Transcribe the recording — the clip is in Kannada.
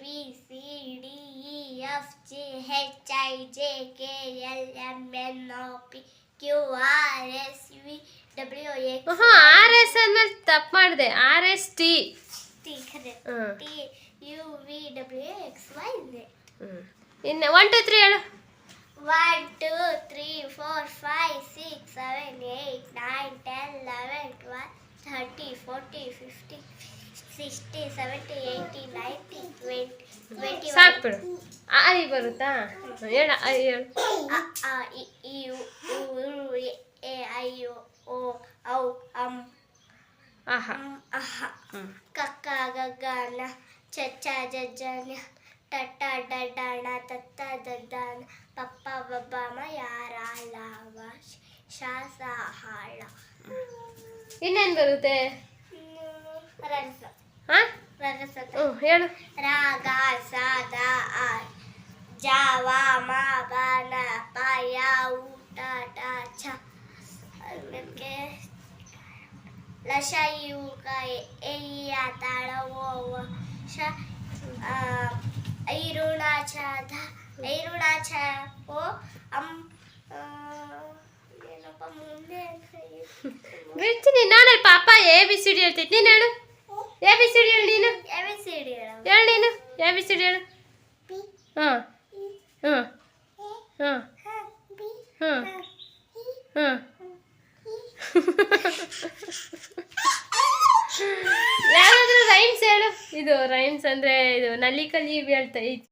B C D E F G H I J K L M N O P Q R S V W X R S ಅಂದ್ಮೇಲೆ ತಪ್ಪು ಮಾಡಿದೆ. R S T T T U V W X Y ಇದೆ ಇನ್ನು ಒನ್ ಟು ತ್ರೀ ಹೇಳು. One two three four five six seven eight nine ten eleven twelve thirty forty fifty sixty seventy eighty ninety twenty twenty ಸಾಕು ಬಿಡು ಆ ಈ ಬರುತ್ತಾ? ಹೇಳ ಆ ಹೇಳು. ಅ ಆ ಇ ಈ ಉ ಉ ರು ಎ ಐ ಯು ಓ ಔ ಅಂ ಆಹಾ. ಅಂ ಅಹ ಕಕ್ಕ ಗಗನ ಚಚ್ಚ ಜಜ್ಜನ ಟಟ್ಟ ಡಡ್ಡಣ ತತ್ತ ದದ್ದನ ಪಪ್ಪ ಬಬ್ಬಮ ಯಾರ ಲಾವ ಶಾಸ ಹಾಳ ಇನ್ನೇನು ಬರುತ್ತೆ? ಹ್ಞೂ ಹೇಳು. ರಾಗ ಸಾದ ಆ ಜಾವ ಮಾಬನ ಪಾಯ ಊಟ ಛ. ಅದಕ್ಕೆ ಲಶ ಇವುಕ ಎಯ್ಯ ತಾಳ ಓ ಶ ಅಂ ಏನಪ್ಪ ಮುಂದೆ ಬಿಡ್ತೀನಿ ನಾನೇ ಪಾಪ ಎ ಬಿ ಸಿ ಡಿ ಹೇಳ್ತೈತಿ ನೀನು ಹೇಳು. ಎ ಬಿ ಸಿ ಡಿ ಹೇಳು? ನೀನು? ಹೇಳು ನೀನು ಎ ಬಿ. ಸಿ ಡಿ ಹೇಳು ಹಾಂ. ಹಾಂ. ಹಾಂ. ಹಾಂ. ಹಾಂ. ಯಾರಾದರೂ ರೈಮ್ಸ್ ಹೇಳು. ಇದು ರೈಮ್ಸ್ ಅಂದರೆ ಇದು ನಲಿ ಕಲಿ ಹೇಳ್ತಾ